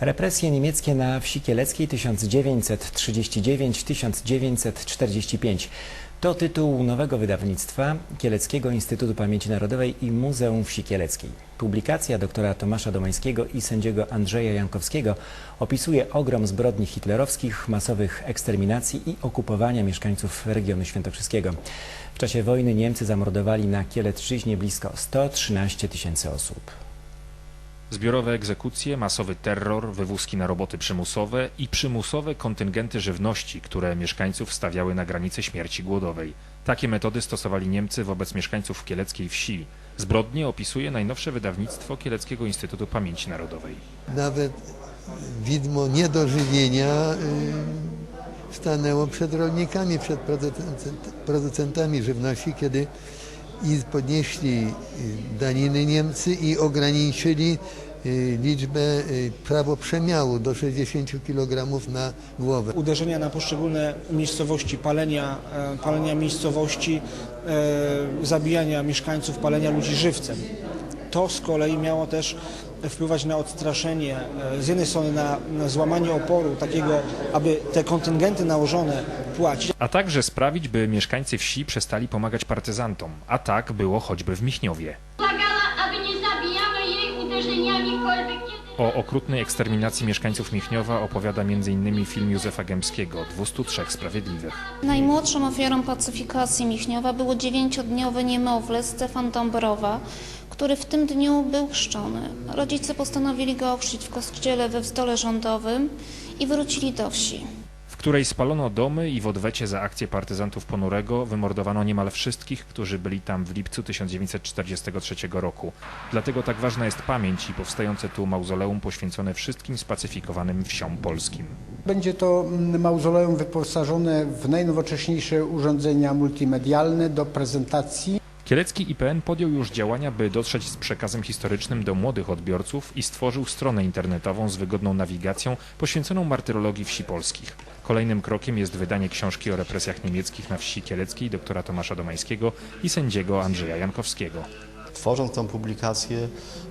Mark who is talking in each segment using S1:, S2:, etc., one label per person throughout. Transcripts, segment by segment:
S1: Represje niemieckie na wsi kieleckiej 1939-1945 to tytuł nowego wydawnictwa Kieleckiego Instytutu Pamięci Narodowej i Muzeum Wsi Kieleckiej. Publikacja doktora Tomasza Domańskiego i sędziego Andrzeja Jankowskiego opisuje ogrom zbrodni hitlerowskich, masowych eksterminacji i okupowania mieszkańców regionu świętokrzyskiego. W czasie wojny Niemcy zamordowali na Kielecczyźnie blisko 113 tysięcy osób.
S2: Zbiorowe egzekucje, masowy terror, wywózki na roboty przymusowe i przymusowe kontyngenty żywności, które mieszkańców stawiały na granicy śmierci głodowej. Takie metody stosowali Niemcy wobec mieszkańców kieleckiej wsi. Zbrodnie opisuje najnowsze wydawnictwo Kieleckiego Instytutu Pamięci Narodowej.
S3: Nawet widmo niedożywienia y, stanęło przed rolnikami, przed producent- producentami żywności, kiedy i podnieśli y, daniny Niemcy i ograniczyli y, liczbę y, prawo przemiału do 60 kg na głowę.
S4: uderzenia na poszczególne miejscowości, palenia, e, palenia miejscowości, e, zabijania mieszkańców, palenia ludzi żywcem. To z kolei miało też wpływać na odstraszenie, e, z jednej strony na, na złamanie oporu takiego, aby te kontyngenty nałożone płacić,
S2: A także sprawić, by mieszkańcy wsi przestali pomagać partyzantom. A tak było choćby w Michniowie.
S5: Błagała, aby nie zabijano jej uderzeniami kolby, kiedy...
S2: O okrutnej eksterminacji mieszkańców Michniowa opowiada m.in. film Józefa Gębskiego 203 Sprawiedliwych.
S6: Najmłodszą ofiarą pacyfikacji Michniowa było dziewięciodniowe niemowlę Stefan Dąbrowa, który w tym dniu był chrzczony. Rodzice postanowili go ochrzcić w kościele we wzdole rządowym i wrócili do wsi.
S2: Której spalono domy i w odwecie za akcję partyzantów Ponurego wymordowano niemal wszystkich, którzy byli tam w lipcu 1943 roku. Dlatego tak ważna jest pamięć i powstające tu mauzoleum poświęcone wszystkim spacyfikowanym wsiom polskim.
S7: Będzie to mm, mauzoleum wyposażone w najnowocześniejsze urządzenia multimedialne do prezentacji.
S2: Kielecki IPN podjął już działania, by dotrzeć z przekazem historycznym do młodych odbiorców i stworzył stronę internetową z wygodną nawigacją poświęconą martyrologii wsi polskich. Kolejnym krokiem jest wydanie książki o represjach niemieckich na wsi kieleckiej doktora Tomasza Domańskiego i sędziego Andrzeja Jankowskiego.
S8: Tworząc tę publikację,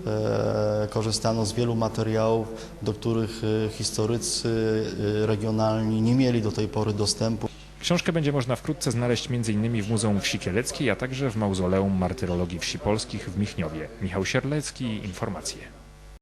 S8: e, korzystano z wielu materiałów, do których e, historycy e, regionalni nie mieli do tej pory dostępu.
S2: Książkę będzie można wkrótce znaleźć m.in. w Muzeum Wsi Kieleckiej, a także w Mauzoleum Martyrologii Wsi Polskich w Michniowie. Michał Sierlecki, informacje.